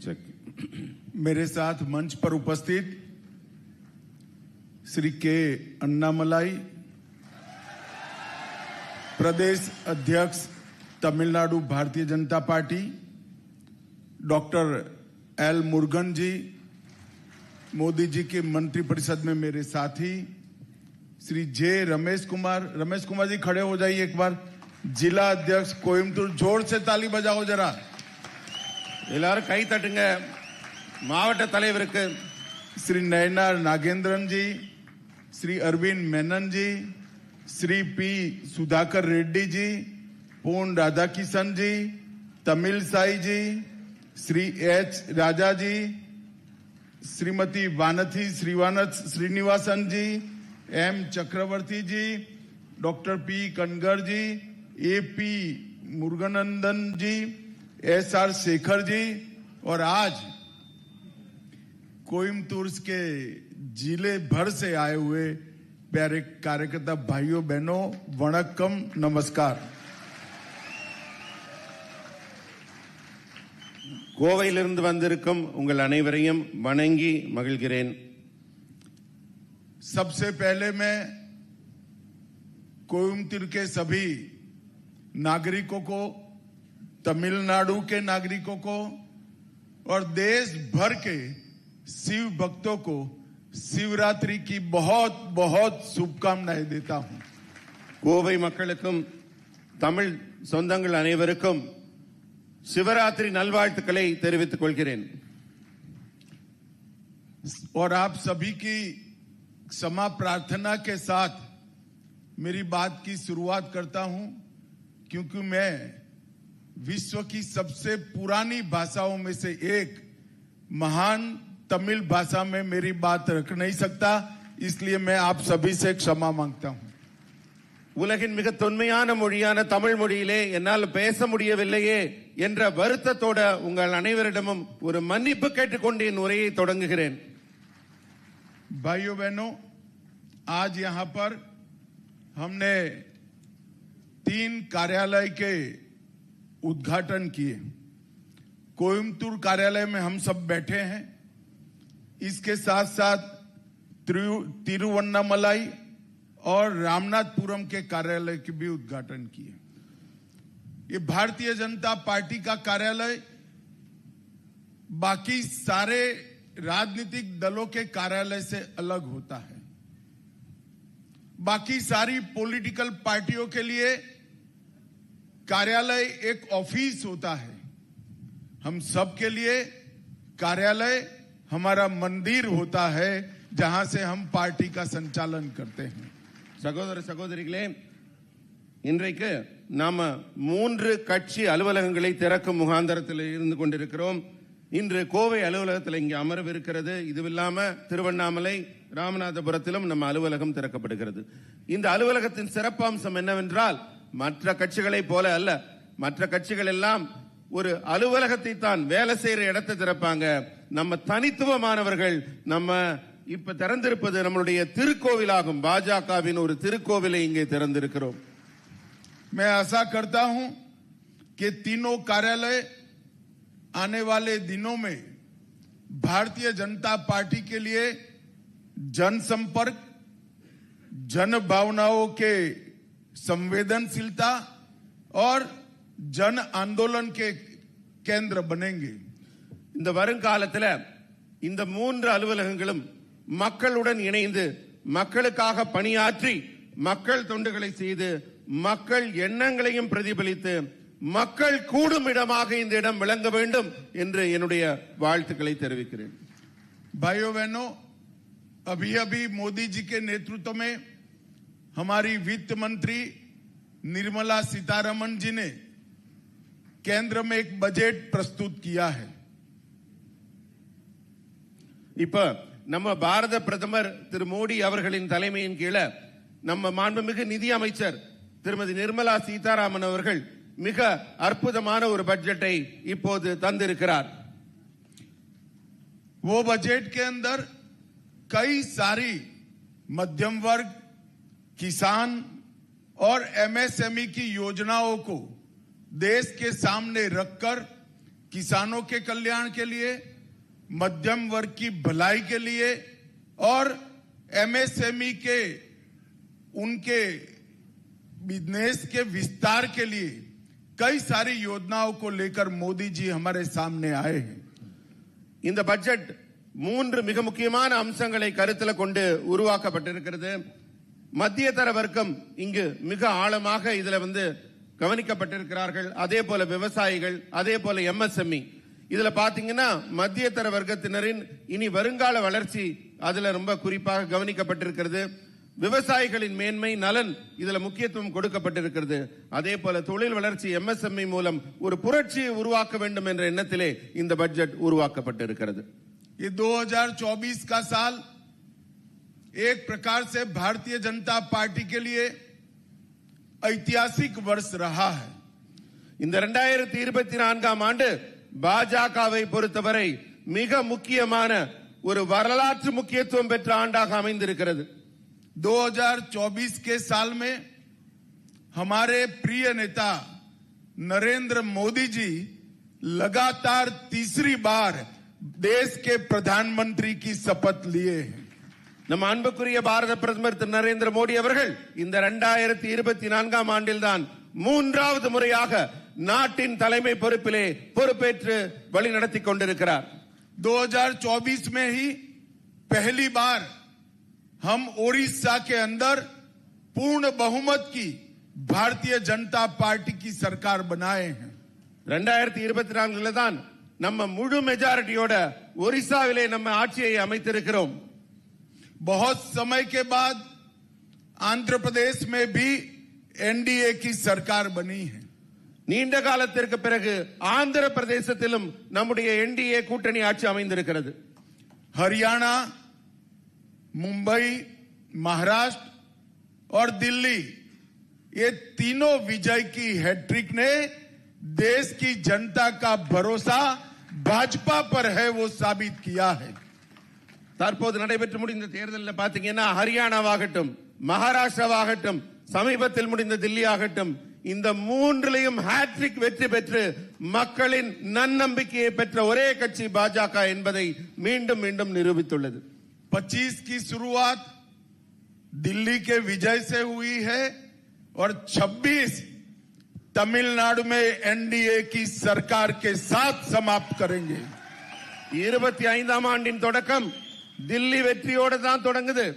मेरे साथ मंच पर उपस्थित श्री के अन्नामलाई, प्रदेश अध्यक्ष, Tamil Nadu Bharatiya Janata party, doctor L Murugan ji, Modi ji के मंत्रिपरिषद में मेरे साथी, श्री जे रमेश कुमार। रमेश कुमार जी खड़े हो जाइए एक बार। जिला अध्यक्ष कोयमतूर ज़ोर से ताली बजाओ जरा। எல்லாரும் கை தட்டுங்க மாவட்ட தலைவருக்கு Shri Nainar Nagendran ji Shri Arvind Menon ji Shri P Sudhakar Reddy ji Pon Radhakrishnan ji Tamilisai ji Shri H Raja ji Shrimati Vanathi श्रीवानथ Srinivasan ji M Chakravarthy ji doctor P Kanagar ji A P Muruganandan ji S R Shekhar ji और आज कोयमतूर के जिले भर से आए हुए प्यारे कार्यकर्ता भाइयों बहनों वणक्कम नमस्कार கோவையிலிருந்து வந்திருக்கும் உங்கள் அனைவரையும் வணங்கி மகிழ்கிறேன் सबसे पहले मैं कोयमतूर के सभी नागरिकों को तमिलनाडु के नागरिकों को और देश भर के शिव भक्तों को शिवरात्रि की बहुत बहुत शुभकामनाएं देता हूं கோவை மக்களுக்கும் தமிழ் சொந்தங்கள் அனைவருக்கும் சிவராத்திரி நல்வாழ்த்துக்களை தெரிவித்துக் கொள்கிறேன் और आप सभी की क्षमा प्रार्थना के साथ मेरी बात की शुरुआत करता हूं क्योंकि मैं विश्व की सबसे पुरानी भाषाओं में से एक महान तमिल भाषा में मेरी बात रख नहीं सकता इसलिए मैं आप सभी से क्षमा मांगता हूं உலகின் மிக தொன்மையான மொழியான தமிழ் மொழியிலே என்னால் பேச முடியவில்லையே என்ற வருத்தத்தோட உங்கள் அனைவரிடமும் ஒரு மன்னிப்பு கேட்டுக்கொண்டு என் உரையை தொடங்குகிறேன் भाइयों बहनों आज यहां पर हमने तीन कार्यालय के उद्घाटन किए। कोयमतूर कार्यालय में हम सब बैठे हैं। इसके साथ साथ तिरुवन्नामलाई और रामनाथपुरम के कार्यालय के भी उद्घाटन किए। ये भारतीय जनता पार्टी का कार्यालय, बाकी सारे राजनीतिक दलों के कार्यालय से अलग होता है। बाकी सारी पॉलिटिकल पार्टियों के लिए कार्यालय एक ऑफिस होता है हम सब के लिए कार्यालय हमारा मंदिर होता है जहां से हम पार्टी का संचालन करते हैं சகோதர சகோதரிகளே இன்றைக்கு நாம மூன்று கட்சி அலுவலகங்களை திறக்கும் முகாந்தரத்தில் இருந்து கொண்டிருக்கிறோம் இன்று கோவை அலுவலகத்தில் இங்கே அமர்வு இருக்கிறது இதுவில்லாம திருவண்ணாமலை ராமநாதபுரத்திலும் நம்ம அலுவலகம் திறக்கப்படுகிறது இந்த அலுவலகத்தின் சிறப்பம்சம் என்னவென்றால் மற்ற கட்சிகளைப் போல அல்ல மற்ற கட்சிகள் எல்லாம் ஒரு அலுவலகத்தை தான் வேலை செய்யற இடத்தை திறப்பாங்க நம்ம தனித்துவமானவர்கள் நம்ம இப்ப திறந்திருப்பது நம்மளுடைய திருக்கோவிலாகும் பாஜகவின் ஒரு திருக்கோவிலை இங்கே திறந்திருக்கிறோம் मैं आशा करता हूं कि तीनों कार्यालय आने वाले दिनों में भारतीय जनता पार्टी के लिए जनसंपर्क जन भावनाओं के संवेदनशीलता और जन आंदोलन के केंद्र बनेंगे இந்த வருங்காலத்துல இந்த மூன்று அலுவலகங்களும் மக்களுடன் இணைந்து மக்களுக்காக பணியாற்றி மக்கள் தொண்டுகளை செய்து மக்கள் எண்ணங்களையும் பிரதிபலித்து மக்கள் கூடும் இடமாக இந்த இடம் விளங்க வேண்டும் என்று என்னுடைய வாழ்த்துக்களை தெரிவிக்கிறேன் भाइयों बहनों अभी अभी मोदी जी के नेतृत्व में हमारी वित्त मंत्री निर्मला सीतारमन जी ने केंद्र में एक बजट प्रस्तुत किया है இப்ப நம்ம பாரத பிரதமர் திரு மோடி அவர்களின் தலைமையின் கீழே நம்ம மாண்புமிகு நிதி அமைச்சர் திருமதி நிர்மலா சீதாராமன் அவர்கள் மிக அற்புதமான ஒரு பட்ஜெட்டை இப்போது தந்திருக்கிறார் वो बजट के अंदर कई सारी मध्यम वर्ग किसान और एमएसएमई की योजनाओं को देश के सामने रखकर किसानों के कल्याण के लिए मध्यम वर्ग की भलाई के लिए और एमएसएमई के उनके बिजनेस के विस्तार के लिए कई सारी योजनाओं को लेकर मोदी जी हमारे सामने आए हैं இந்த பட்ஜெட் மூன்று மிக முக்கியமான அம்சங்களை கருத்தில் கொண்டு உருவாக்கப்பட்டிருக்கிறது மத்திய தர வர்க்கம் இங்கு மிக ஆழமாக இதுல வந்து கவனிக்கப்பட்டிருக்கிறார்கள் அதே போல விவசாயிகள் அதே போல எம்எஸ்எம்இ இதுல பாத்தீங்கன்னா மத்திய தர வர்க்கத்தினரின் இனி வருங்கால வளர்ச்சி அதுல ரொம்ப குறிப்பாக கவனிக்கப்பட்டிருக்கிறது விவசாயிகளின் மேன்மை நலன் இதுல முக்கியத்துவம் கொடுக்கப்பட்டிருக்கிறது அதே போல தொழில் வளர்ச்சி எம்எஸ்எம்இ மூலம் ஒரு புரட்சியை உருவாக்க வேண்டும் என்ற எண்ணத்திலே இந்த பட்ஜெட் உருவாக்கப்பட்டிருக்கிறது ये 2024 का साल एक प्रकार से भारतीय जनता पार्टी के लिए ऐतिहासिक वर्ष रहा है இந்த ரெண்டாயிரத்தி இருபத்தி நான்காம் ஆண்டு பாஜகவை பொறுத்தவரை மிக முக்கியமான ஒரு வரலாற்று முக்கியத்துவம் பெற்ற ஆண்டாக அமைந்திருக்கிறது 2024 के साल में हमारे प्रिय नेता नरेंद्र मोदी जी लगातार तीसरी बार देश के प्रधानमंत्री की शपथ लिए हैं நம் அன்புக்குரிய பாரத பிரதமர் திரு நரேந்திர மோடி அவர்கள் இந்த ரெண்டாயிரத்தி இருபத்தி நான்காம் ஆண்டில்தான் மூன்றாவது முறையாக நாட்டின் தலைமை பொறுப்பிலே பொறுப்பேற்று வழி நடத்தி கொண்டிருக்கிறார் 2024 में ही पहली बार हम ओडिशा के अंदर पूर्ण बहुमत की भारतीय जनता पार्टी की सरकार बनाए हैं ரெண்டாயிரத்தி இருபத்தி நான்குல தான் நம்ம முழு மெஜாரிட்டியோட ஒரிசாவிலே நம்ம ஆட்சியை அமைத்திருக்கிறோம் बहुत समय के बाद आंध्र प्रदेश में भी एनडीए की सरकार बनी है நீண்ட காலத்திற்கு பிறகு ஆந்திர பிரதேசத்திலும் நம்முடைய என்டிஏ கூட்டணி ஆட்சி அமைந்திருக்கிறது हरियाणा मुंबई महाराष्ट्र और दिल्ली ये तीनों विजय की हैट्रिक ने देश की जनता का भरोसा भाजपा पर है वो साबित किया है தற்போது நடைபெற்று முடிந்த தேர்தலில் பாத்தீங்கன்னா ஹரியானாவாகட்டும் மகாராஷ்டிராவாகட்டும் சமீபத்தில் முடிந்த தில்லி ஆகட்டும் இந்த மூன்றிலையும் ஹேட்ரிக் வெற்றி பெற்று மக்களின் நன்னம்பிக்கையை பெற்ற ஒரே கட்சி பாஜக என்பதை மீண்டும் மீண்டும் நிரூபித்துள்ளது 25 की शुरुआत दिल्ली के विजय से हुई है और 26 तमिलनाडु में एनडीए की सरकार के साथ समाप्त करेंगे இருபத்தி ஐந்தாம் ஆண்டின் தொடக்கம் தில்லி வெற்றியோடு தான் தொடங்குது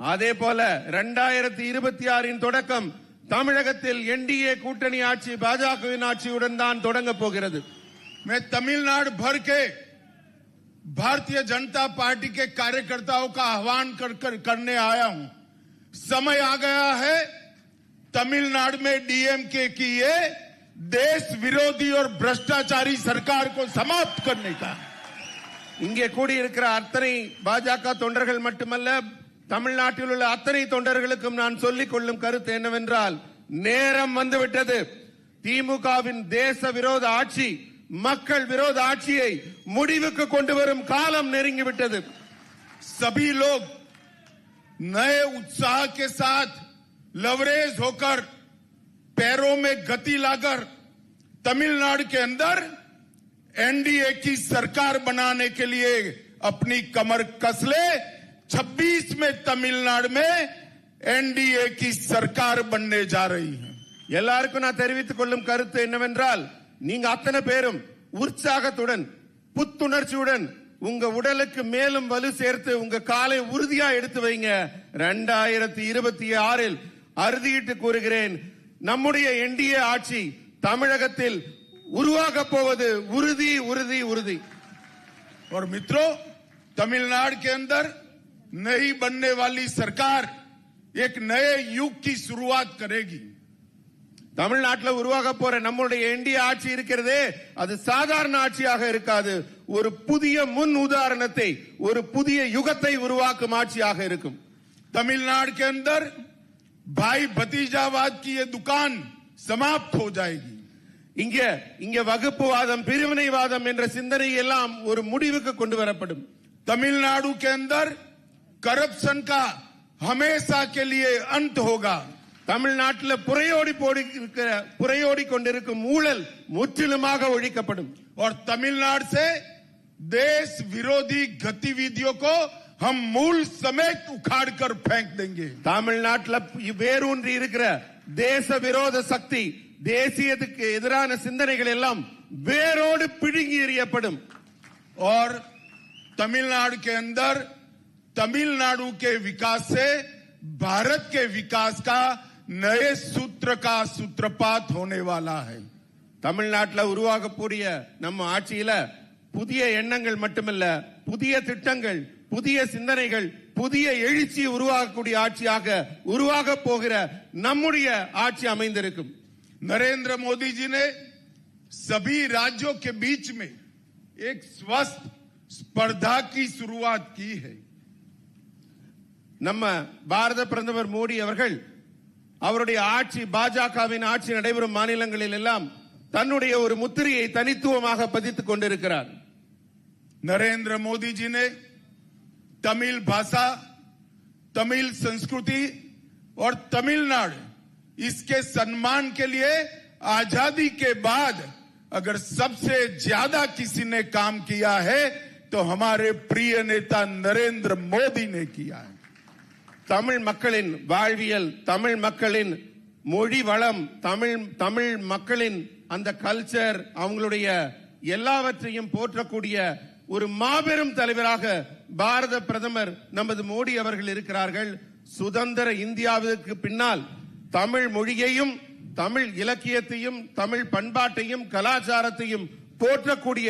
அதே போல ரெண்டாயிரத்தி இருபத்தி ஆறின் தொடக்கம் தமிழகத்தில் என்டிஏ கூட்டணி ஆட்சி பாஜகவின் ஆட்சியுடன் தான் தொடங்க போகிறது मैं तमिलनाडु भर के भारतीय जनता पार्टी के कार्यकर्ताओं का आह्वान कर, कर करने आया हूं समय आ गया है तमिलनाडु में डीएमके की ये देश विरोधी और भ्रष्टाचारी सरकार को समाप्त करने का இங்கே கூடியிருக்கிற அத்தனை பாஜக தொண்டர்கள் மட்டுமல்ல தமிழ்நாட்டில் உள்ள அத்தனை தொண்டர்களுக்கும் நான் சொல்லிக் கொள்ளும் கருத்து என்னவென்றால் நேரம் வந்துவிட்டது திமுகவின் தேச விரோத ஆட்சி மக்கள் விரோத ஆட்சியை முடிவுக்கு கொண்டு வரும் காலம் நெருங்கிவிட்டது सभी लोग नए उत्साह के साथ लवरेज होकर पैरों में गति लाकर तमिलनाडु के अंदर एनडीए की सरकार बनाने के लिए अपनी कमर कस ले 26 में तमिलनाडु में एनडीए की सरकार बनने जा रही है எல்லாருக்கும் நான் தெரிவித்துக் கொள்ளும் கருத்து என்னவென்றால் நீங்க அத்தனை பேரும் உற்சாகத்துடன் புத்துணர்ச்சியுடன் உங்க உடலுக்கு மேலும் வலு சேர்த்து உங்க காலை உறுதியா எடுத்து வைங்க ரெண்டாயிரத்தி இருபத்தி ஆறில் அறுதியிட்டு கூறுகிறேன் நம்முடைய என்டிஏ ஆட்சி தமிழகத்தில் உருவாக போவது உறுதி உறுதி உறுதி और मित्रों तमिलनाडु के अंदर नई बनने वाली सरकार एक नए युग की शुरुआत करेगी தமிழ்நாட்டில் உருவாக போற நம்முடைய என்டிஏ ஆட்சி இருக்கிறதே அது சாதாரண ஆட்சியாக இருக்காது ஒரு புதிய முன் உதாரணத்தை ஒரு புதிய யுகத்தை உருவாக்கும் ஆட்சியாக இருக்கும் तमिलनाडु के अंदर भाई भतीजावाद की ये दुकान समाप्त हो जाएगी இங்க இங்க வகுப்புவாதம் பிரிவினைவாதம் என்ற சிந்தனை எல்லாம் ஒரு முடிவுக்கு கொண்டு வரப்படும் तमिलनाडु के अंदर करप्शन का हमेशा के लिए अंत होगा தமிழ்நாட்டில் புறையோடி போடி இருக்கிற புறையோடி கொண்டிருக்கும் ஊழல் முற்றிலுமாக ஒழிக்கப்படும் और तमिलनाडु से देश विरोधी गतिविधियों को हम मूल समेत उखाड़ कर फेंक देंगे தமிழ்நாட்டில் வேரூன்றி இருக்கிற தேச விரோத சக்தி தேசியத்துக்கு எதிரான சிந்தனைகள் எல்லாம் வேரோடு பிடுங்கி எறியப்படும் और तमिलनाडु के अंदर तमिलनाडु के विकास से भारत के विकास का नए सूत्र का सूत्रपात होने वाला है தமிழ்நாட்டில் உருவாகக்கூடிய நம்ம ஆட்சியில புதிய எண்ணங்கள் மட்டுமல்ல புதிய திட்டங்கள் புதிய சிந்தனைகள் புதிய எழுச்சி உருவாகக்கூடிய ஆட்சியாக உருவாக போகிற நம்முடைய ஆட்சி அமைந்திருக்கும் नरेंद्र मोदी जी ने सभी राज्यों के बीच में एक स्वस्थ स्पर्धा की शुरुआत की है நம்ம பாரத பிரதமர் மோடி அவர்கள் அவருடைய ஆட்சி பாஜகவின் ஆட்சி நடைபெறும் மாநிலங்களில் எல்லாம் தன்னுடைய ஒரு முத்திரையை தனித்துவமாக பதித்துக் கொண்டிருக்கிறார் नरेंद्र मोदी जी ने तमिल भाषा तमिल संस्कृति और तमिलनाडु इसके सम्मान के लिए आजादी के बाद अगर सबसे ज्यादा किसी ने काम किया है तो हमारे प्रिय नेता नरेंद्र मोदी ने किया है தமிழ் மக்களின் வாழ்வியல் தமிழ் மக்களின் மொழி வளம் தமிழ் தமிழ் மக்களின் அந்த கல்ச்சர் அவங்களுடைய எல்லாவற்றையும் போற்றக்கூடிய ஒரு மாபெரும் தலைவராக பாரத பிரதமர் நமது மோடி அவர்கள் இருக்கிறார்கள் சுதந்திர இந்தியாவிற்கு பின்னால் தமிழ் மொழியையும் தமிழ் இலக்கியத்தையும் தமிழ் பண்பாட்டையும் கலாச்சாரத்தையும் போற்றக்கூடிய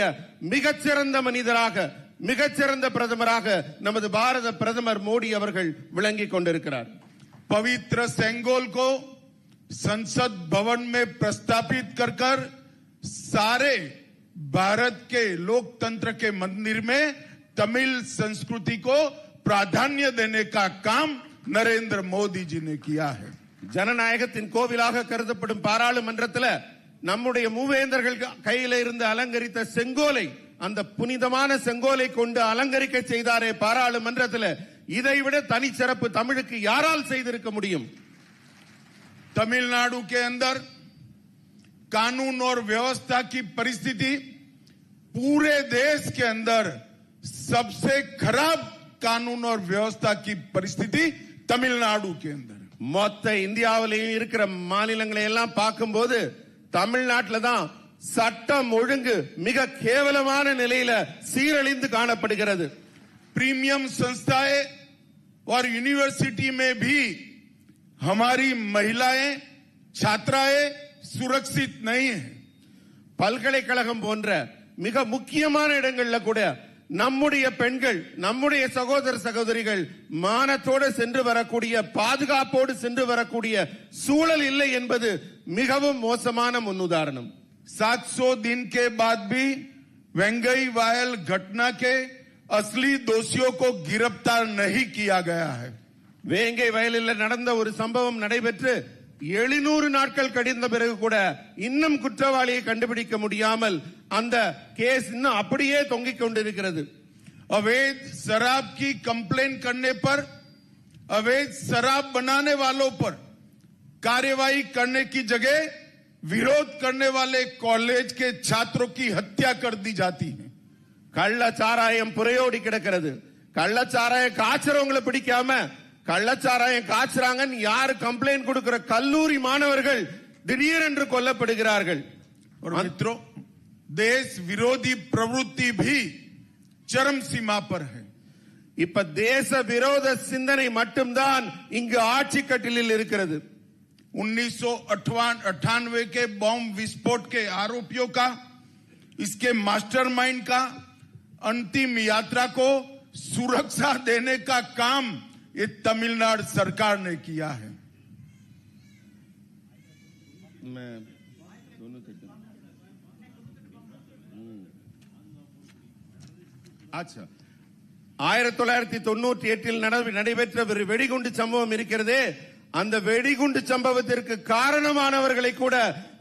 மிகச்சிறந்த மனிதராக மிகச்சிறந்த பிரதமராக நமது பாரத பிரதமர் மோடி அவர்கள் விளங்கிக் கொண்டிருக்கிறார் पवित्र सेंगोल को संसद भवन में प्रस्तापित कर कर सारे भारत के लोकतंत्र के मंदिर में तमिल संस्कृति को प्राधान्य देने का काम नरेंद्र मोदी जी ने किया है ஜனநாயகத்தின் கோவிலாக கருதப்படும் பாராளுமன்றத்தில் நம்முடைய மூவேந்தர்கள் கையில இருந்து அலங்கரித்த செங்கோலை அந்த புனிதமான செங்கோலை கொண்டு அலங்கரிக்க செய்தாரே பாராளுமன்றத்தில் இதைவிட தனிச்சிறப்பு தமிழுக்கு யாரால் செய்திருக்க முடியும் तमिलनाडु के अंदर कानून और व्यवस्था की परिस्थिति पूरे देश के अंदर सबसे खराब कानून और व्यवस्था की परिस्थिति तमिलनाडु के अंदर மொத்த இந்தியாவிலேயும் இருக்கிற மாநிலங்களை எல்லாம் பார்க்கும்போது தமிழ்நாட்டில் தான் சட்டம் ஒழுங்கு மிக கேவலமான நிலையில சீரழிந்து காணப்படுகிறது प्रीमियम संस्थाएं और यूनिवर्सिटी में भी हमारी महिलाएं छात्राएं सुरक्षित नहीं है பல்கலைக்கழகம் போன்ற மிக முக்கியமான இடங்கள்ல கூட நம்முடைய பெண்கள் நம்முடைய சகோதர சகோதரிகள் மானத்தோடு சென்று வரக்கூடிய பாதுகாப்போடு சென்று வரக்கூடிய சூழல் இல்லை என்பது மிகவும் மோசமான முன்னுதாரணம் 700 दिन के बाद भी वेंगई वायल घटना के असली दोषियों को गिरफ्तार नहीं किया गया है வேங்கை வயலில் நடந்த ஒரு சம்பவம் நடைபெற்று எழுநூறு நாட்கள் கடிந்த பிறகு கூட இன்னும் குற்றவாளியை கண்டுபிடிக்க முடியாமல் அந்த கேஸ் இன்னும் அப்படியே தொங்கிக் கொண்டிருக்கிறது अवैध शराब की कंप्लेन करने पर अवैध शराब बनाने वालों पर कार्यवाही करने की जगह विरोध करने वाले कॉलेज के छात्रों की हत्या कर दी जाती है கள்ளச்சாராயம் புறையோடி கிடக்கிறது கள்ளச்சாராயம் காய்ச்சறவங்களை பிடிக்காம கள்ளச்சாராயம் காய்ச்சறாங்கன்னு யாரு கம்ப்ளைண்ட் கொடுக்கிற கல்லூரி மாணவர்கள் திடீரென்று கொல்லப்படுகிறார்கள் और मित्रों देश विरोधी प्रवृत्ति भी चरम सीमा पर है இப்ப தேச விரோத சிந்தனை மட்டும்தான் இங்கு ஆட்சி கட்டிலில் இருக்கிறது उन्नीस अट्ठानवे के बॉम्ब विस्फोट के आरोपियों का इसके मास्टरमाइंड का अंतिम यात्रा को सुरक्षा देने का काम ये तमिलनाडु सरकार ने किया है ஆச்சா ஆயிரத்தி தொள்ளாயிரத்தி தொண்ணூற்றி எட்டில் நட- நடைபெற்ற ஒரு வெடிகுண்டு சம்பவம் இருக்கிறதே அந்த வெடிகுண்டு சம்பவத்திற்கு காரணமானவர்களை கூட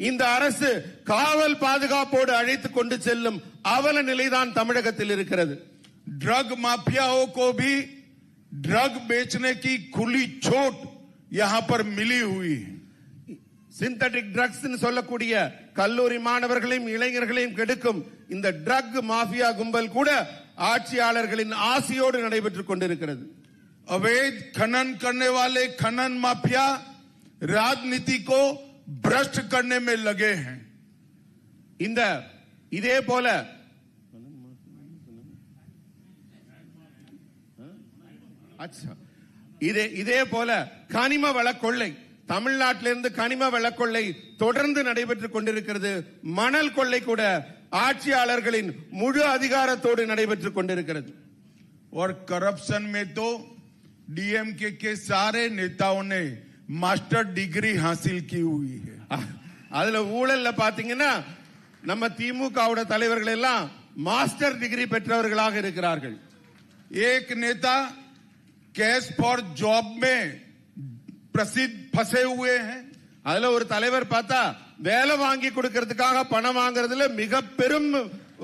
இந்த அரசு காவல் பாதுகாப்போடு அழைத்துக் கொண்டு செல்லும் அவல நிலைதான் தமிழகத்தில் இருக்கிறது ड्रग माफियाओं को भी ड्रग बेचने की खुली छूट यहां पर मिली हुई है சிந்தட்டிக் ட்ரக்ஸ் சொல்லக்கூடிய கல்லூரி மாணவர்களையும் இளைஞர்களையும் கெடுக்கும் இந்த ட்ரக் மாஃபியா கும்பல் கூட ஆட்சியாளர்களின் ஆசையோடு நடைபெற்றுக் கொண்டிருக்கிறது अवैध खनन करने वाले खनन माफिया राजनीति को भ्रष्ट करने में लगे हैं இந்த இதே போல இதே இதே போல கனிம வள கொள்ளை தமிழ்நாட்டிலிருந்து கனிம வள கொள்ளை தொடர்ந்து நடைபெற்றுக் கொண்டிருக்கிறது மணல் கொள்ளை கூட ஆட்சியாளர்களின் முழு அதிகாரத்தோடு நடைபெற்றுக் கொண்டிருக்கிறது और करप्शन में तो डीएमके के सारे नेताओं ने मास्टर डिग्री हासिल की हुई है அ- அதுல ஊழல்ல பாத்தீங்கன்னா நம்ம திமுகவோட தலைவர்கள் எல்லாம் மாஸ்டர் டிகிரி பெற்றவர்களாக இருக்கிறார்கள் एक नेता कैश फॉर जॉब में प्रसिद्ध फंसे हुए हैं அதுல ஒரு தலைவர் பார்த்தா வேலை வாங்கி கொடுக்கறதுக்காக பணம் வாங்குறதுல மிக பெரும்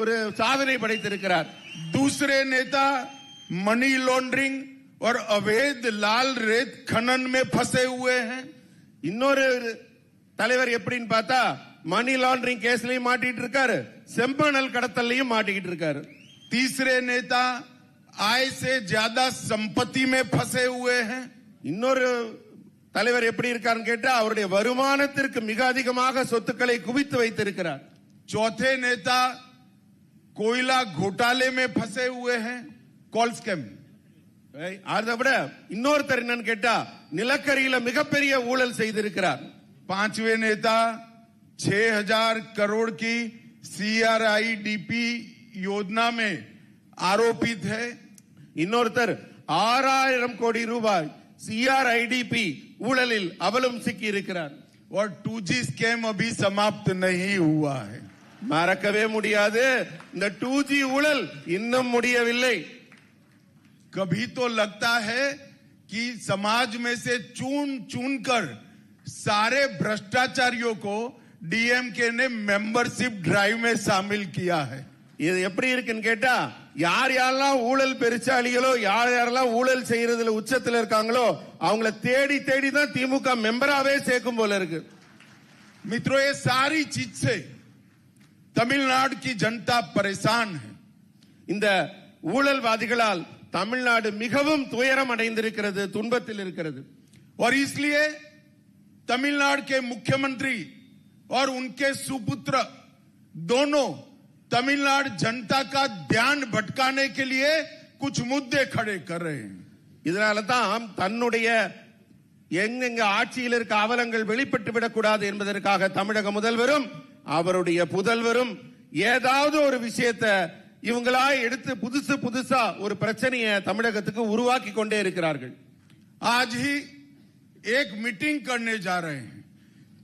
ஒரு சாதனை படைத்திருக்கிறார் दूसरे नेता मनी लॉन्ड्रिंग और अवैध लाल रेत खनन में फंसे हुए हैं இன்னொரு தலைவர் எப்படின்னு பார்த்தா மணி லாண்டரிங் கேஸ்லயும் மாட்டிட்டு இருக்காரு செம்பனல் கடத்தல்லையும் மாட்டிக்கிட்டு இருக்காரு तीसरे नेता आय से ज्यादा संपत्ति में फंसे हुए हैं இன்னொரு தலைவர் எப்படி இருக்காருன்னு கேட்டா அவருடைய வருமானத்திற்கு மிக அதிகமாக சொத்துக்களை குவித்து வைத்திருக்கிறார் चौथे नेता कोयला घोटाले में फंसे हुए हैं कॉल स्कैम ஏய், அதை விட இன்னொருத்தர் என்னன்னு கேட்டா நிலக்கரியில மிகப்பெரிய ஊழல் செய்திருக்கிறார் पांचवे नेता 6000 करोड़ की सीआरआईडीपी योजना में आरोपित है இன்னொருத்தர் ஆறாயிரம் கோடி ரூபாய் சிஆர்ஐடிபி ஊழலில் அவலும் சிக்கி இருக்கிறார் और 2G स्कैम अभी समाप्त नहीं हुआ है மறக்கவே முடியாது இந்த டூ ஜி ஊழல் இன்னும் முடியவில்லை कभी तो लगता है कि समाज में से चुन चुन कर सारे भ्रष्टाचारियों को डीएमके ने मेंबरशिप ड्राइव में शामिल किया है இது எப்படி இருக்குன்னு கேட்டா யார் யாரெல்லாம் ஊழல் பெருச்சாளிகளோ யார் யாரெல்லாம் ஊழல் செய்யறதுல உச்சத்துல இருக்காங்களோ அவங்கள தேடி தேடி தான் திமுக மெம்பராவே சேர்க்கும் போல இருக்கு मित्रों ये सारी चीज से तमिलनाडु की जनता परेशान है இந்த ஊழல்வாதிகளால் தமிழ்நாடு மிகவும் துயரம் அடைந்திருக்கிறது துன்பத்தில் இருக்கிறது और इसलिए तमिलनाडु के मुख्यमंत्री और उनके सुपुत्र दोनों तमिलनाडु जनता का ध्यान भटकाने के लिए कुछ मुद्दे खड़े कर रहे हैं இதனால தான் தன்னுடைய எங்கெங்க ஆட்சியில் இருக்க அவலங்கள் வெளிப்பட்டு விடக்கூடாது என்பதற்காக தமிழக முதல்வரும் அவருடைய புதல்வரும் ஏதாவது ஒரு விஷயத்தை இவங்களா எடுத்து புதுசு புதுசா ஒரு பிரச்சனையை தமிழகத்துக்கு உருவாக்கி கொண்டே இருக்கிறார்கள் आज ही एक मीटिंग करने जा रहे हैं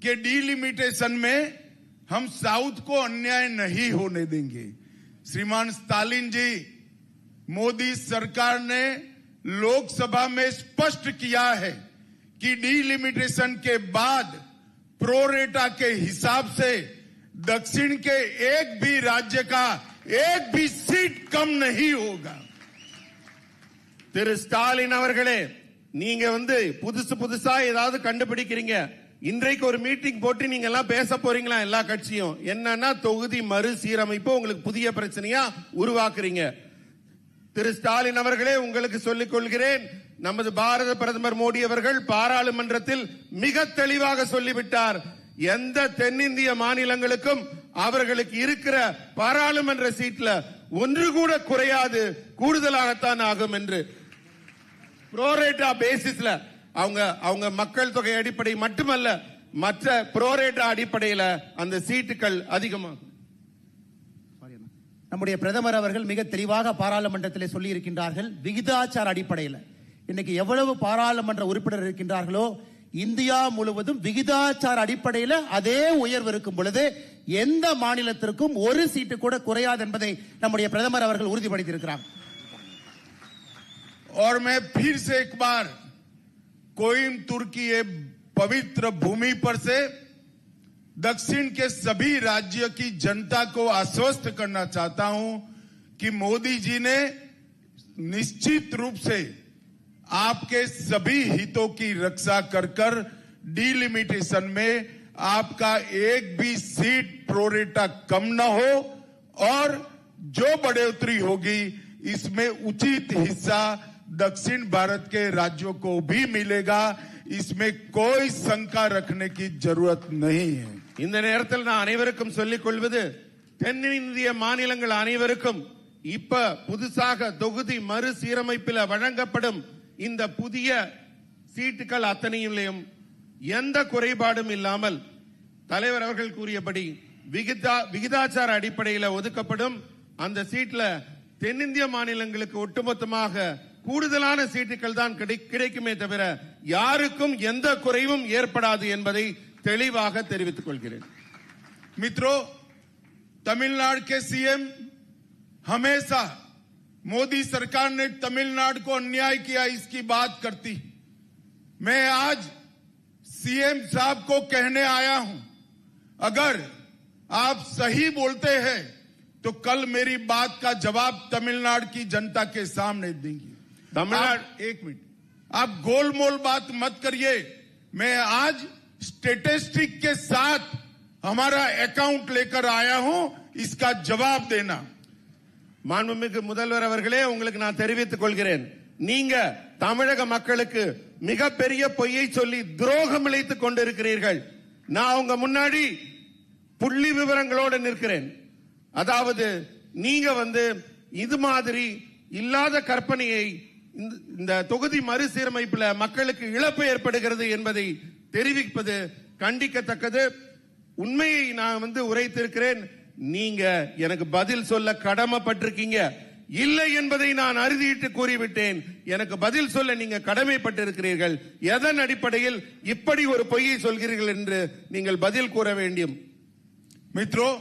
कि डिलिमिटेशन में हम साउथ को अन्याय नहीं होने देंगे श्रीमान स्टालिन जी मोदी सरकार ने लोकसभा में स्पष्ट किया है कि डिलिमिटेशन के बाद प्रोरेटा के हिसाब से दक्षिण के एक भी राज्य का एक भी सीट कम नहीं होगा திரு ஸ்டாலின் அவர்களே நீங்க வந்து புதுசு புதுசா ஏதாவது கண்டுபிடிக்கிறீங்க இன்றைக்கு ஒரு மீட்டிங் போட்டு நீங்க எல்லாம் பேச போறீங்களா எல்லா கட்சியும்? என்னன்னா தொகுதி மறு சீரமைப்பு உங்களுக்கு புதிய பிரச்சனையா உருவாக்குறீங்க. திரு ஸ்டாலின் அவர்களே உங்களுக்கு சொல்லிக் கொள்கிறேன் நமது பாரத பிரதமர் மோடி அவர்கள் பாராளுமன்றத்தில் மிக தெளிவாக சொல்லிவிட்டார். எந்த தென்னிந்திய மாநிலங்களுக்கும் அவர்களுக்கு இருக்கிற பாராளுமன்ற சீட்ல ஒன்று கூட குறையாது கூடுதலாகத்தான் ஆகும் என்று. புரோரேட்டா பேசிஸ்ல அவங்க அவங்க மக்கள் தொகை அடிப்படை மட்டுமல்ல மற்ற புரோரேட்டா அடிப்படையில அந்த சீட்டுகள் அதிகமாகும் நம்முடைய பிரதமர் அவர்கள் மிக தெளிவாக பாராளுமன்றத்திலே சொல்லி இருக்கின்றார்கள் விகிதாச்சார அடிப்படையில் இன்னைக்கு எவ்வளவு பாராளுமன்ற உறுப்பினர் இருக்கின்றார்களோ இந்தியா முழுவதும் விகிதாச்சார அடிப்படையில் அதே உயர்வு இருக்கும் பொழுது எந்த மாநிலத்திற்கும் ஒரு சீட்டு கூட குறையாது என்பதை நம்முடைய பிரதமர் அவர்கள் உறுதிப்படுத்தியிருக்கிறார் और मैं फिर से एक बार कोयमतुर की ये पवित्र भूमि पर से दक्षिण के सभी राज्य की जनता को आश्वस्त करना चाहता हूँ कि मोदी जी ने निश्चित रूप से आपके सभी हितों की रक्षा कर कर डिलिमिटेशन में आपका एक भी सीट प्रोरेटा कम न हो और जो बढ़ोतरी होगी, इसमें उचित हिस्सा दक्षिण भारत के राज्यों को भी मिलेगा इसमें कोई शंका रखने की जरूरत नहीं है இந்த நேரத்தில் நான் அனைவருக்கும் சொல்லிக் கொள்வது தென்னிந்திய மாநிலங்கள் அனைவருக்கும் இப்ப புதுசாக தொகுதி மறுசீரமைப்பில் வழங்கப்படும் இந்த புதிய சீட்டுகள் அத்தனையிலையும் எந்த குறைபாடும் இல்லாமல் தலைவர் அவர்கள் கூறியபடி விகிதா விகிதாச்சார அடிப்படையில் ஒதுக்கப்படும் அந்த சீட்ல தென்னிந்திய மாநிலங்களுக்கு ஒட்டுமொத்தமாக கூடுதலான சீட்டுகள் தான் கிடை- கிடைக்குமே தவிர யாருக்கும் எந்த குறைவும் ஏற்படாது என்பதை தெளிவாக தெரிவித்துக் கொள்கிறேன் मित्रों तमिलनाडु के सीएम हमेशा मोदी सरकार ने तमिलनाडु को अन्याय किया इसकी बात करती मैं आज सीएम साहब को कहने आया हूं अगर आप सही बोलते हैं तो कल मेरी बात का जवाब तमिलनाडु की जनता के सामने देंगे तमिलनाडु- आप- एक मिनट आप गोलमोल बात मत करिए मैं आज स्टेटिस्टिक के साथ हमारा अकाउंट लेकर आया हूं इसका जवाब देना மாண்புமிகு முதல்வர் அவர்களே உங்களுக்கு நான் தெரிவித்துக் கொள்கிறேன் நீங்க தமிழக மக்களுக்கு மிகப்பெரிய பொய்யை சொல்லி துரோகம் இழைத்துக் கொண்டிருக்கிறீர்கள் நான் உங்க முன்னாடி புள்ளி விவரங்களோடு நிற்கிறேன் அதாவது நீங்க வந்து இது மாதிரி இல்லாத கற்பனையை இந்த- இந்த தொகுதி மறுசீரமைப்புல மக்களுக்கு இழப்பு ஏற்படுகிறது என்பதை தெரிவிப்பது கண்டிக்கத்தக்கது உண்மையை நான் வந்து உரைத்திருக்கிறேன் நீங்க எனக்கு பதில் சொல்ல கடமைப்பட்டிருக்கீங்க இல்லை என்பதை நான் அறுதியிட்டு கூறிவிட்டேன் எனக்கு பதில் சொல்ல நீங்க கடமைப்பட்டிருக்கிறீர்கள் எதன் அடிப்படையில் இப்படி ஒரு பொய்யை சொல்கிறீர்கள் என்று நீங்கள் பதில் கூற வேண்டும் मित्रों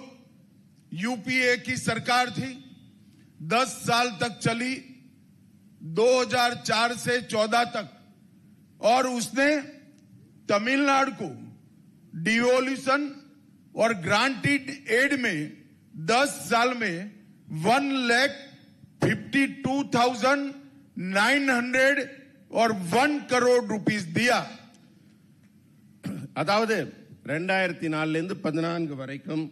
यूपीए की सरकार थी दस साल तक चली 2004 से 14 तक और उसने तमिलनाडु को डिवोल्यूशन और ग्रांटेड एड में 10 साल में one lakh fifty two thousand nine hundred और वन करोड़ रुपीस दिया அதாவது ரெண்டாயிரத்தி நாலுல இருந்து பதினான்கு வரைக்கும்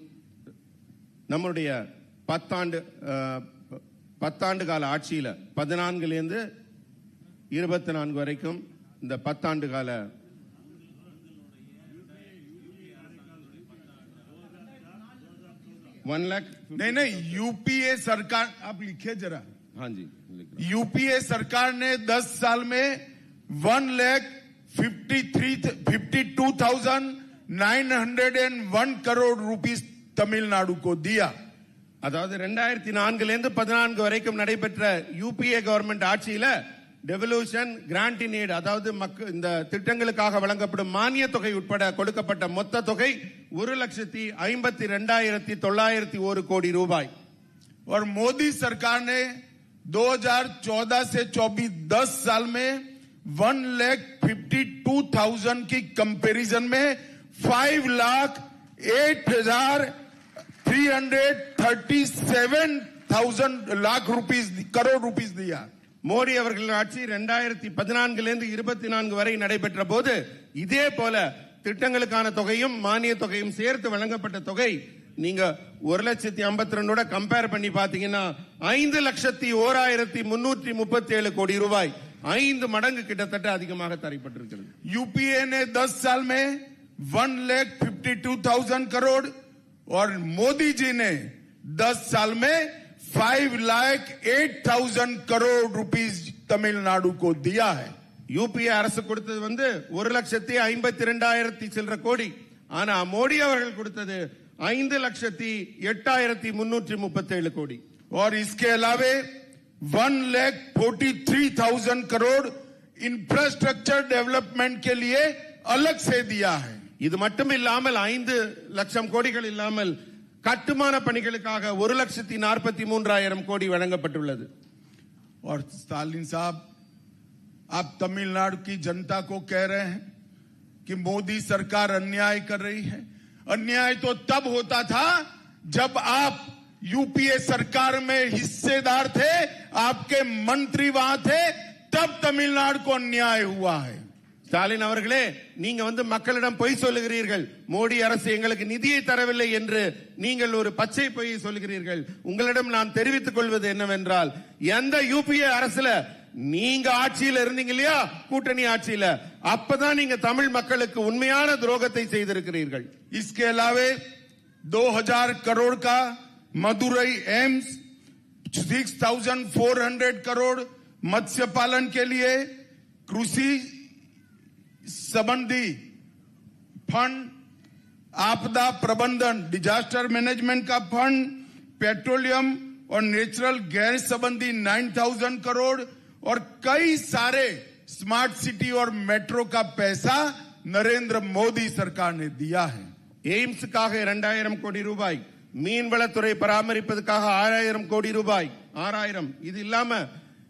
நம்முடைய பத்தாண்டு அஹ், ப- பத்தாண்டு கால ஆட்சியில பதினான்குல இருந்து இருபத்தி நான்கு வரைக்கும் இந்த பத்தாண்டு கால वन लाख नहीं नहीं यूपीए सरकार आप लिखिए जरा हाँ जी लिख रहा यूपीए सरकार ने 10 साल में one lakh fifty three fifty two thousand nine hundred and one crore rupees Tamil Nadu को दिया அதாவது ரெண்டாயிரத்தி நான்குல இருந்து பதினான்கு வரைக்கும் நடைபெற்ற யூபிஏ கவர்மெண்ட் ஆட்சியில டெவல்யூஷன் கிராண்ட் இன் எய்ட் அதாவது மக்க இந்த திட்டங்களுக்காக வழங்கப்படும் மானிய தொகை உட்பட கொடுக்கப்பட்ட மொத்த தொகை ஒரு லட்சத்தி ஐம்பத்தி ரெண்டாயிரத்தி தொள்ளாயிரத்தி ஒரு கோடி ரூபாய் और मोदी सरकार ने 2014 से 24 10 साल में one lakh fifty two thousand की कंपैरिजन में फाइव लाख एट हजार three hundred thirty seven thousand lakh rupees crore rupees दिया மோடி அவர்கள் ஆட்சி ரெண்டாயிரத்தி பதினான்குல இருந்து இருபத்தி நான்கு வரை நடைபெற்ற போது இதே போல திட்டங்களுக்கான தொகையும் மானிய தொகையும் சேர்த்து வழங்கப்பட்ட தொகை நீங்க ஒரு லட்சத்தி ஐம்பத்தி ரெண்டோட கம்பேர் பண்ணி பாத்தீங்கன்னா ஐந்து லட்சத்தி ஓராயிரத்தி முன்னூற்றி முப்பத்தி ஏழு கோடி ரூபாய் ஐந்து மடங்கு கிட்டத்தட்ட அதிகமாக தரப்பட்டிருக்கிறது यूपीए ने 10 साल में one lakh fifty two thousand crore और मोदी जी ने 10 साल में five lakh eight thousand crore rupees Tamil Nadu को दिया है யூபிஏ அரசு கொடுத்தது வந்து ஒரு லட்சத்தி ஐம்பத்தி ரெண்டாயிரத்தி சில்லற கோடி ஆனா மோடி அவர்கள் கொடுத்தது ஐந்து லட்சத்தி எட்டாயிரத்தி முன்னூற்றி முப்பத்தி ஏழு கோடி और इसके अलावे one lakh forty three thousand crore infrastructure development के लिए अलग से दिया है இது மட்டும் இல்லாமல் ஐந்து லட்சம் கோடிகள் இல்லாமல் கட்டுமான பணிகளுக்காக ஒரு லட்சத்தி நாற்பத்தி மூன்றாயிரம் கோடி வழங்கப்பட்டுள்ளது और स्टालिन साहब आप तमिलनाडु की जनता को कह रहे हैं कि मोदी सरकार अन्याय कर रही है अन्याय तो तब होता था जब आप यूपीए सरकार में हिस्सेदार थे आपके मंत्री वहां थे तब तमिलनाडु को अन्याय हुआ है ஸ்டாலின் அவர்களே நீங்க வந்து மக்களிடம் பொய் சொல்லுகிறீர்கள் மோடி அரசு எங்களுக்கு நிதியை தரவில்லை என்று நீங்கள் ஒரு பச்சை பொய்யை சொல்லுகிறீர்கள் உங்களிடம் நான் தெரிவித்துக் கொள்வது என்னவென்றால் எந்த யூபிஏ அரசுல நீங்க ஆட்சியில இருந்தீங்க இல்லையா கூட்டணி ஆட்சியில அப்பதான் நீங்க தமிழ் மக்களுக்கு உண்மையான துரோகத்தை செய்திருக்கிறீர்கள் इसके अलावे 2000 करोड़ का मदुरई एम्स 6400 करोड़ मत्स्य पालन के लिए कृषि संबंधी फंड आपदा प्रबंधन डिजास्टर मैनेजमेंट का फंड पेट्रोलियम और नेचुरल गैस संबंधी 9000 करोड़ और कई सारे स्मार्ट सिटी और मेट्रो का पैसा नरेंद्र मोदी सरकार ने दिया है எய்ம்ஸுக்காக இரண்டாயிரம் கோடி ரூபாய் மீன்வளத்துறை பராமரிப்பதற்காக ஆறாயிரம் கோடி ரூபாய் ஆறாயிரம் இது இல்லாம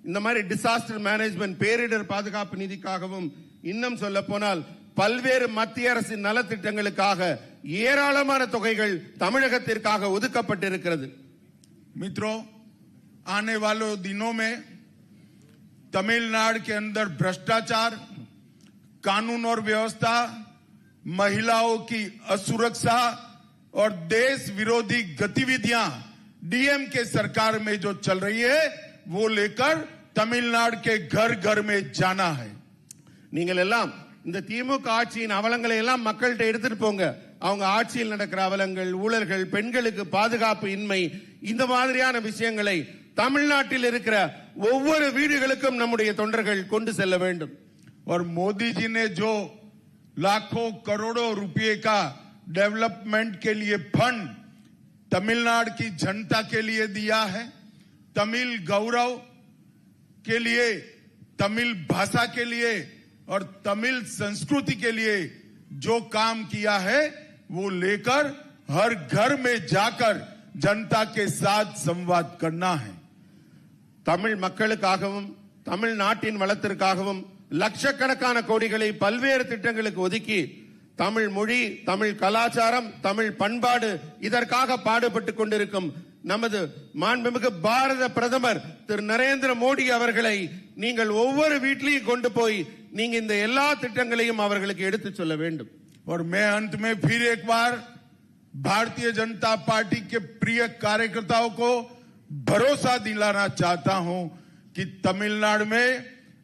இந்த மாதிரி டிசாஸ்டர் மேனேஜ்மெண்ட் பேரிடர் பாதுகாப்பு நிதிக்காகவும் இன்னும் சொல்ல போனால் பல்வேறு மத்திய அரசின் நலத்திட்டங்களுக்காக ஏராளமான தொகைகள் தமிழகத்திற்காக ஒதுக்கப்பட்டிருக்கிறது मित्रों आने वाले दिनों में तमिलनाडु के अंदर भ्रष्टाचार कानून और व्यवस्था महिलाओं की असुरक्षा और देश विरोधी गतिविधियां डीएम के सरकार में जो चल रही है वो लेकर तमिलनाडु के घर घर में जाना है நீங்கள் எல்லாம் இந்த திமுக ஆட்சியின் அவலங்களை எல்லாம் மக்கள்கிட்ட எடுத்துட்டு போங்க அவங்க ஆட்சியில் நடக்கிற அவலங்கள் ஊழல்கள் பெண்களுக்கு பாதுகாப்பு இன்மை இந்த மாதிரியான விஷயங்களை தமிழ்நாட்டில் இருக்கிற ஒவ்வொரு வீடுகளுக்கும் நம்முடைய தொண்டர்கள் கொண்டு செல்ல வேண்டும் और मोदी जी ने जो लाखों करोड़ों रुपए का डेवलपमेंट के लिए फंड तमिलनाडु की जनता के लिए दिया है तमिल गौरव के लिए तमिल भाषा के लिए और तमिल संस्कृति के लिए जो काम किया है वो लेकर हर घर में जाकर जनता के साथ संवाद करना है தமிழ் மக்களுக்காகவும் தமிழ்நாட்டின் வளத்திற்காகவும் லட்சக்கணக்கான கோடிகளை பல்வேறு திட்டங்களுக்கு ஒதுக்கி தமிழ் மொழி தமிழ் கலாச்சாரம் தமிழ் பண்பாடு இதற்காக பாடுபட்டு கொண்டிருக்கும் நமது மாண்புமிகு பாரத பிரதமர் திரு நரேந்திர மோடி அவர்களை நீங்கள் ஒவ்வொரு வீட்லையும் கொண்டு போய் நீங்க இந்த எல்லா திட்டங்களையும் அவர்களுக்கு எடுத்துச் சொல்ல வேண்டும் और मैं अंत में फिर एक बार भारतीय जनता पार्टी के प्रिय कार्यकर्ताओं को भरोसा दिलाना चाहता हूं कि तमिलनाडु में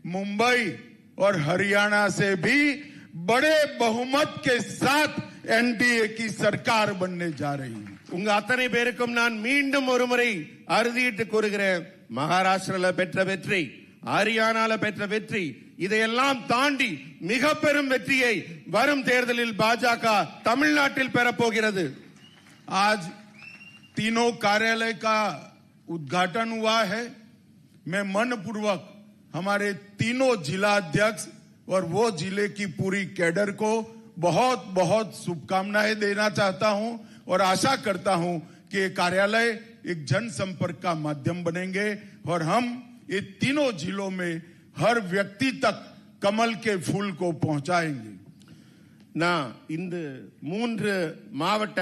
मुंबई और हरियाणा से भी बड़े बहुमत के साथ एनडीए की सरकार बनने जा रही है உங்க அத்தனை பேருக்கும் நான் மீண்டும் ஒரு முறை அறுதியிட்டு கூறுகிறேன் மகாராஷ்டிரால பெற்ற வெற்றி ஹரியானால பெற்ற வெற்றி இதையெல்லாம் தாண்டி மிக பெரும் வெற்றியை வரும் தேர்தலில் பாஜக தமிழ்நாட்டில் பெறப்போகிறது आज तीनों कार्यालय का उद्घाटन हुआ है मैं मनपूर्वक हमारे तीनों जिला अध्यक्ष और वो जिले की पूरी कैडर को बहुत बहुत शुभकामनाएं देना चाहता हूं और आशा करता हूं कि ये कार्यालय एक जनसंपर्क का माध्यम बनेंगे और हम ये तीनों जिलों में हर व्यक्ति तक कमल के फूल को पहुंचाएंगे நான் இந்த மூன்று மாவட்ட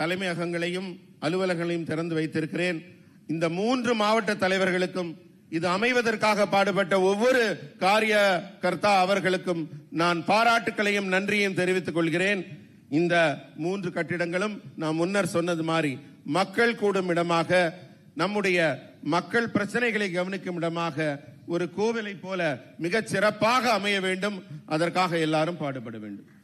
தலைமையகங்களையும் அலுவலகங்களையும் திறந்து வைத்திருக்கிறேன் இந்த மூன்று மாவட்ட தலைவர்களுக்கும் இது அமைவதற்காக பாடுபட்ட ஒவ்வொரு காரியகர்த்தா அவர்களுக்கும் நான் பாராட்டுக்களையும் நன்றியையும் தெரிவித்துக் கொள்கிறேன் இந்த மூன்று கட்டிடங்களும் நான் முன்னர் சொன்னது மாதிரி மக்கள் கூடும் இடமாக நம்முடைய மக்கள் பிரச்சனைகளை கவனிக்கும் இடமாக ஒரு கோவிலை போல மிகச் சிறப்பாக அமைய வேண்டும். அதற்காக எல்லாரும் பாடுபட வேண்டும்.